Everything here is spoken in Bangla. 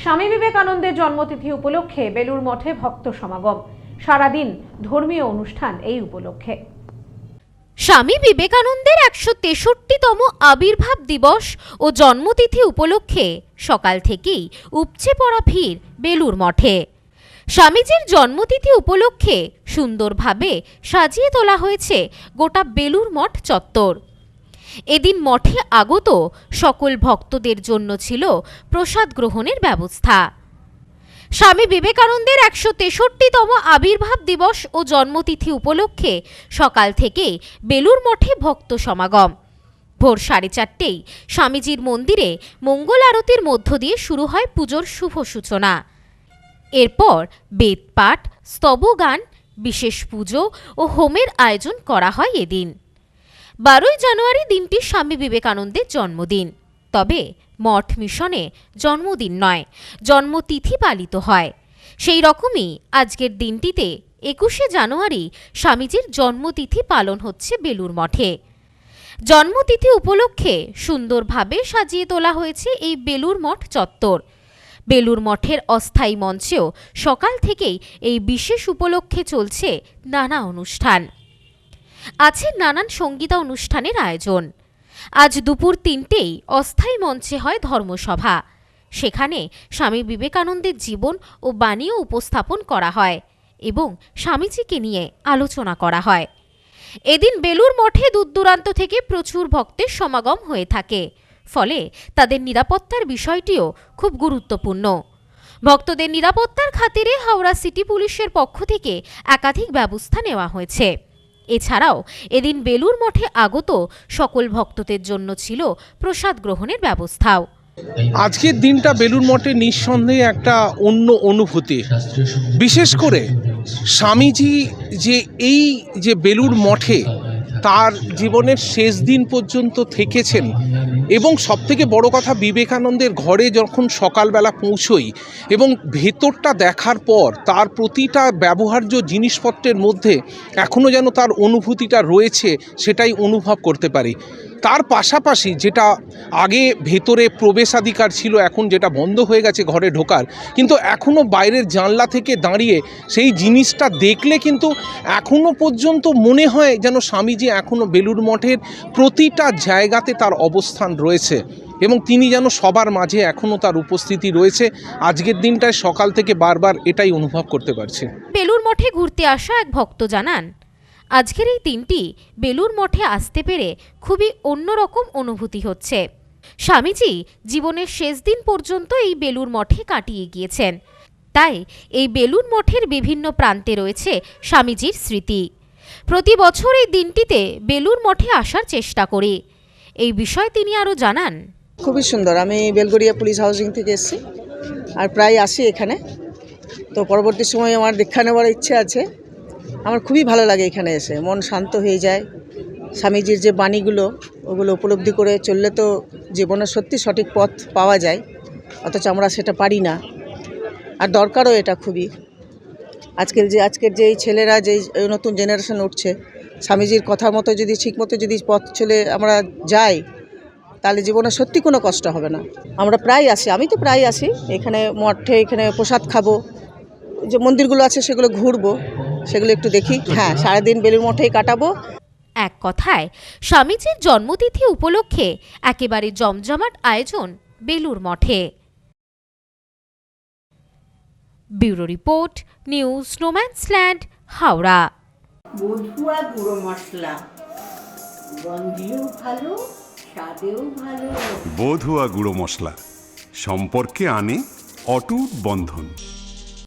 স্বামী বিবেকানন্দের জন্মতিথি উপলক্ষে বেলুর মঠে ভক্ত সমাগম। সারাদিন ধর্মীয় অনুষ্ঠান এই উপলক্ষে। স্বামী বিবেকানন্দের একশো তেষট্টিতম আবির্ভাব দিবস ও জন্মতিথি উপলক্ষে সকাল থেকেই উপচে পড়া ভিড় বেলুর মঠে। স্বামীজির জন্মতিথি উপলক্ষে সুন্দরভাবে সাজিয়ে তোলা হয়েছে গোটা বেলুর মঠ চত্বর। এদিন মঠে আগত সকল ভক্তদের জন্য ছিল প্রসাদ গ্রহণের ব্যবস্থা। স্বামী বিবেকানন্দের একশো তেষট্টিতম আবির্ভাব দিবস ও জন্মতিথি উপলক্ষে সকাল থেকে বেলুর মঠে ভক্ত সমাগম। ভোর সাড়ে চারটেই স্বামীজির মন্দিরে মঙ্গল আরতির মধ্য দিয়ে শুরু হয় পুজোর শুভ সূচনা। এরপর বেদপাঠ, স্তবগান, বিশেষ পুজো ও হোমের আয়োজন করা হয় এদিন। বারোই জানুয়ারি দিনটি স্বামী বিবেকানন্দের জন্মদিন। তবে মঠ মিশনে জন্মদিন নয়, জন্মতিথি পালিত হয়। সেই রকমই আজকের দিনটিতে একুশে জানুয়ারি স্বামীজির জন্মতিথি পালন হচ্ছে বেলুর মঠে। জন্মতিথি উপলক্ষে সুন্দরভাবে সাজিয়ে তোলা হয়েছে এই বেলুর মঠ চত্বর। বেলুর মঠের অস্থায়ী মঞ্চেও সকাল থেকেই এই বিশেষ উপলক্ষে চলছে নানা অনুষ্ঠান। আছে নানান সঙ্গীতা অনুষ্ঠানের আয়োজন। আজ দুপুর তিনটেই অস্থায়ী মঞ্চে হয় ধর্মসভা। সেখানে স্বামী বিবেকানন্দের জীবন ও বাণীও উপস্থাপন করা হয় এবং স্বামীজিকে নিয়ে আলোচনা করা হয়। এদিন বেলুর মঠে দূরদূরান্ত থেকে প্রচুর ভক্তের সমাগম হয়ে থাকে। ফলে তাদের নিরাপত্তার বিষয়টিও খুব গুরুত্বপূর্ণ। ভক্তদের নিরাপত্তার খাতিরে হাওড়া সিটি পুলিশের পক্ষ থেকে একাধিক ব্যবস্থা নেওয়া হয়েছে। এছাড়াও এদিন বেলুর মঠে আগত সকল ভক্তদের জন্য ছিল প্রসাদ গ্রহণের ব্যবস্থাও। আজকের দিনটা বেলুর মঠে নিঃসন্দেহে একটা অন্য অনুভূতি। বিশেষ করে স্বামীজি যে এই যে বেলুর মঠে তার জীবনের শেষ দিন পর্যন্ত থেকেছেন। এবং সবথেকে বড় কথা, বিবেকানন্দের ঘরে যখন সকালবেলা পৌঁছই এবং ভেতরটা দেখার পর তার প্রতিটা ব্যবহার্য জিনিসপত্রের মধ্যে এখনও যেন তার অনুভূতিটা রয়েছে, সেটাই অনুভব করতে পারি। তার পাশাপাশি যেটা আগে ভেতরে প্রবেশাধিকার ছিল, এখন যেটা বন্ধ হয়ে গেছে ঘরে ঢোকার, কিন্তু এখনও বাইরের জানলা থেকে দাঁড়িয়ে সেই জিনিসটা দেখলে কিন্তু এখনও পর্যন্ত মনে হয় যেন স্বামীজি এখনও বেলুর মঠের প্রতিটা জায়গাতে তার অবস্থান রয়েছে এবং তিনি যেন সবার মাঝে এখনও তার উপস্থিতি রয়েছে। আজকের দিনটায় সকাল থেকে বারবার এটাই অনুভব করতে পারছি। বেলুর মঠে ঘুরতে আসা এক ভক্ত জানান আজকের এই দিনটি বেলুর মঠে আসতে পেরে খুবই অন্যরকম অনুভূতি হচ্ছে। স্বামীজি জীবনের শেষ দিন পর্যন্ত এই বেলুর মঠে কাটিয়ে গিয়েছেন। তাই এই বেলুর মঠের বিভিন্ন প্রান্তে রয়েছে স্বামীজির স্মৃতি। প্রতি বছর এই দিনটিতে বেলুর মঠে আসার চেষ্টা করি। এই বিষয়ে তিনি আরও জানান। খুবই সুন্দর। আমি বেলগড়িয়া পুলিশ হাউজিং থেকে এসেছি। আর প্রায় আসি এখানে। তো পরবর্তী সময়ে আমার দীক্ষা নেওয়ার ইচ্ছে আছে। আমার খুবই ভালো লাগে এখানে এসে। মন শান্ত হয়ে যায়। স্বামীজির যে বাণীগুলো, ওগুলো উপলব্ধি করে চললে তো জীবনের সত্যি সঠিক পথ পাওয়া যায়। অথচ আমরা সেটা পারি না। আর দরকারও এটা খুবই। আজকের যে আজকের যে এই ছেলেরা, যেই নতুন জেনারেশন উঠছে, স্বামীজির কথা মতো যদি, ঠিক মতো যদি পথ চলে আমরা যাই, তাহলে জীবনে সত্যি কোনো কষ্ট হবে না। আমরা প্রায় আসি, আমি তো প্রায় আসি। এখানে মঠে, এখানে প্রসাদ খাব। যে মন্দিরগুলো আছে সেগুলো ঘুরবো। সেগুলো একটু দেখি। হ্যাঁ সারাদিন বেলুর মঠেই কাটাবো। এক কথায় স্বামীজির জন্মতিথি উপলক্ষে একেবারে জমজমাট আয়োজন বেলুর মঠে। ব্যুরো রিপোর্ট নিউজ স্নোম্যান্সল্যান্ড হাওড়া। বধুয়া গুঁড়ো মশলা। গন্ধেও ভালো স্বাদেও ভালো। বধুয়া গুঁড়ো মশলা। সম্পর্কে আনে অটুট বন্ধন।